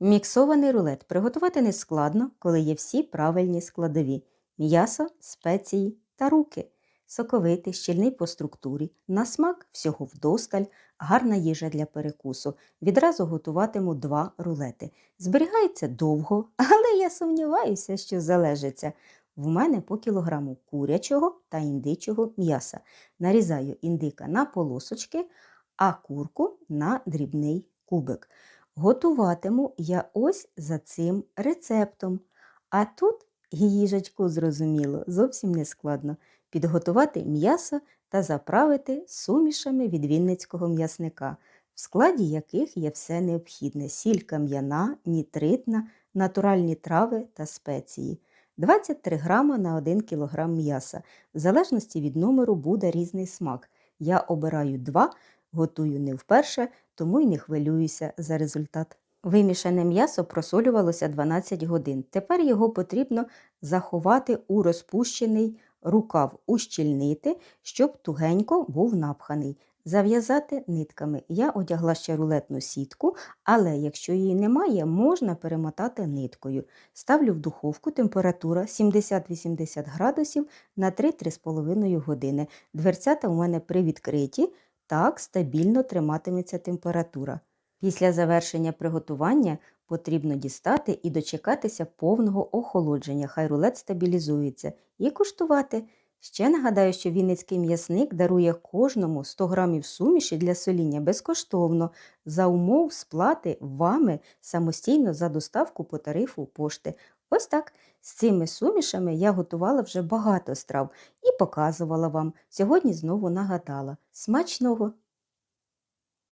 Міксований рулет приготувати не складно, коли є всі правильні складові: м'ясо, спеції та руки. Соковитий, щільний по структурі, на смак всього вдосталь, гарна їжа для перекусу. Відразу готуватиму два рулети. Зберігається довго, але я сумніваюся, що залежиться. В мене по кілограму курячого та індичого м'яса. Нарізаю індика на полосочки, а курку на дрібний кубик. Готуватиму я ось за цим рецептом. А тут їжачку зрозуміло, зовсім не складно. Підготувати м'ясо та заправити сумішами від вінницького м'ясника, в складі яких є все необхідне: сіль кам'яна, нітритна, натуральні трави та спеції. 23 грама на 1 кг м'яса. В залежності від номеру буде різний смак. Я обираю два, готую не вперше, тому й не хвилююся за результат. Вимішане м'ясо просолювалося 12 годин. Тепер його потрібно заховати у розпущений рукав, ущільнити, щоб тугенько був напханий. Зав'язати нитками. Я одягла ще рулетну сітку, але якщо її немає, можна перемотати ниткою. Ставлю в духовку температура 70-80 градусів на 3-3,5 години. Дверцята у мене привідкриті, так стабільно триматиметься температура. Після завершення приготування потрібно дістати і дочекатися повного охолодження, хай рулет стабілізується, і куштувати. Ще нагадаю, що Вінницький м'ясник дарує кожному 100 грамів суміші для соління безкоштовно за умов сплати вами самостійно за доставку по тарифу пошти. Ось так. З цими сумішами я готувала вже багато страв і показувала вам. Сьогодні знову нагадала. Смачного!